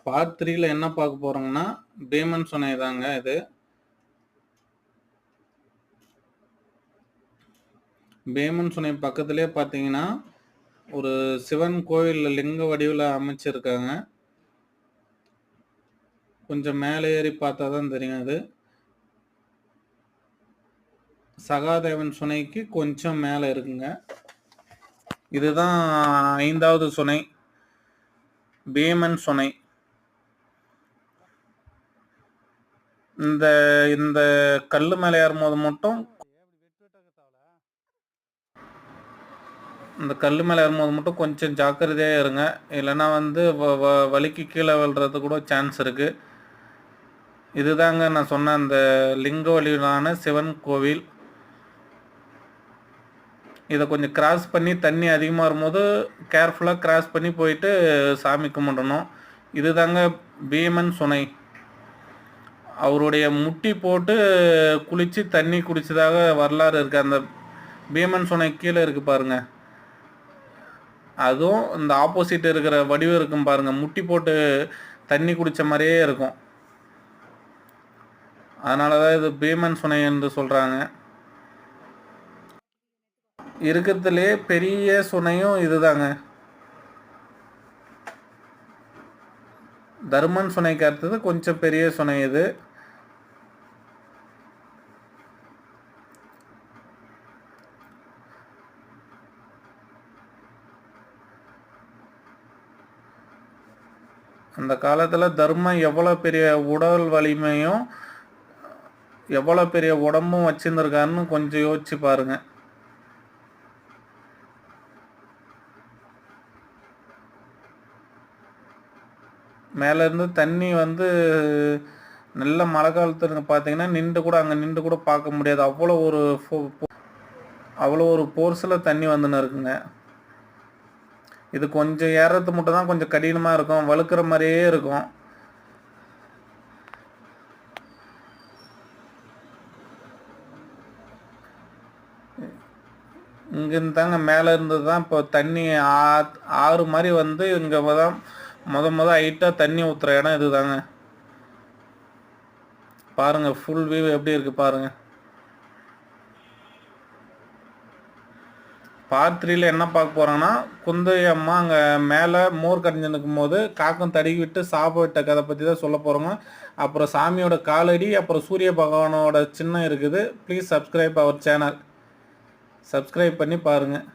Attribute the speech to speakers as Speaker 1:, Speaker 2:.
Speaker 1: Part த்ரீல என்ன பார்க்க போறோம்னா பீமன் சுனை தாங்க இது. பீமன் சுனை பக்கத்துலேயே பார்த்தீங்கன்னா, ஒரு சிவன் கோவில் லிங்க வடிவில் அமைச்சிருக்காங்க. கொஞ்சம் மேலே ஏறி பார்த்தா தான் தெரியும் அது. சகாதேவன் சுனைக்கு கொஞ்சம் மேலே இருக்குங்க. இதுதான் ஐந்தாவது சுனை. பீமன் சுனை. இந்த இந்த கல்லு மேலே ஏறும்போது மட்டும் இந்த கல் மேலே ஏறும்போது மட்டும் கொஞ்சம் ஜாக்கிரதையாக இருங்க. இல்லைன்னா வந்து வ வ விழுறது கூட சான்ஸ் இருக்குது இதுதாங்க நான் சொன்ன அந்த லிங்க வழியிலான சிவன் கோவில். இதை கொஞ்சம் கிராஸ் பண்ணி தண்ணி அதிகமாக வரும்போது, கேர்ஃபுல்லாக கிராஸ் பண்ணி போயிட்டு சாமி கும்பிடணும். இதுதாங்க பீமன் சுனை. அவருடைய முட்டி போட்டு குளிச்சு தண்ணி குடிச்சதாக வரலாறு இருக்கு. அந்த பீமன் சுனை கீழே இருக்கு பாருங்க. அதுவும் இந்த ஆப்போசிட் இருக்கிற வடிவம் இருக்கும் பாருங்க. முட்டி போட்டு தண்ணி குடிச்ச மாதிரியே இருக்கும். அதனால தான் இது பீமன் சுனை என்று சொல்றாங்க. இருக்கிறதுலே பெரிய சுனையும் இதுதாங்க. தர்மன் சுனைக்கு அடுத்தது கொஞ்சம் பெரிய சுனை இது. அந்த காலத்தில் தர்மம் எவ்வளோ பெரிய உடல் வலிமையும், எவ்வளோ பெரிய உடம்பும் வச்சுருந்துருக்காருன்னு கொஞ்சம் யோசிச்சு பாருங்க. மேலேருந்து தண்ணி வந்து நல்ல மழை காலத்தில் பார்த்தீங்கன்னா, நின்று கூட அங்கே நின்று கூட பார்க்க முடியாது. அவ்வளோ ஒரு ஃபோ அவ்வளோ ஒரு போர்ஸில் தண்ணி வந்துன்னு இருக்குங்க. இது கொஞ்சம் ஏறுறது மட்டும் தான் கொஞ்சம் கடினமாக இருக்கும். வழுக்கிற மாதிரியே இருக்கும். இங்கேருந்து தாங்க மேலே இருந்து தான் இப்போ தண்ணி ஆ ஆறு மாதிரி வந்து இங்கே தான் மொத முத ஹைட்டாக தண்ணி ஊற்றுற இடம் இதுதாங்க. பாருங்கள் ஃபுல் வியூ எப்படி இருக்குது பாருங்கள் பார்ட் த்ரீல என்ன பார்க்க போறோம்னா, குந்தவி அம்மா அங்க மேல மோர் கடைஞ்சு நிக்கும்போது, காக்கம் தடுக்கி விட்டு சாப விட்ட கதை பத்தி தான் சொல்ல போறோங்க. அப்புறம் சாமியோட காலடி, அப்புறம் சூரிய பகவானோட சின்னம் இருக்குது. Please subscribe our channel. Subscribe பண்ணி பாருங்கள்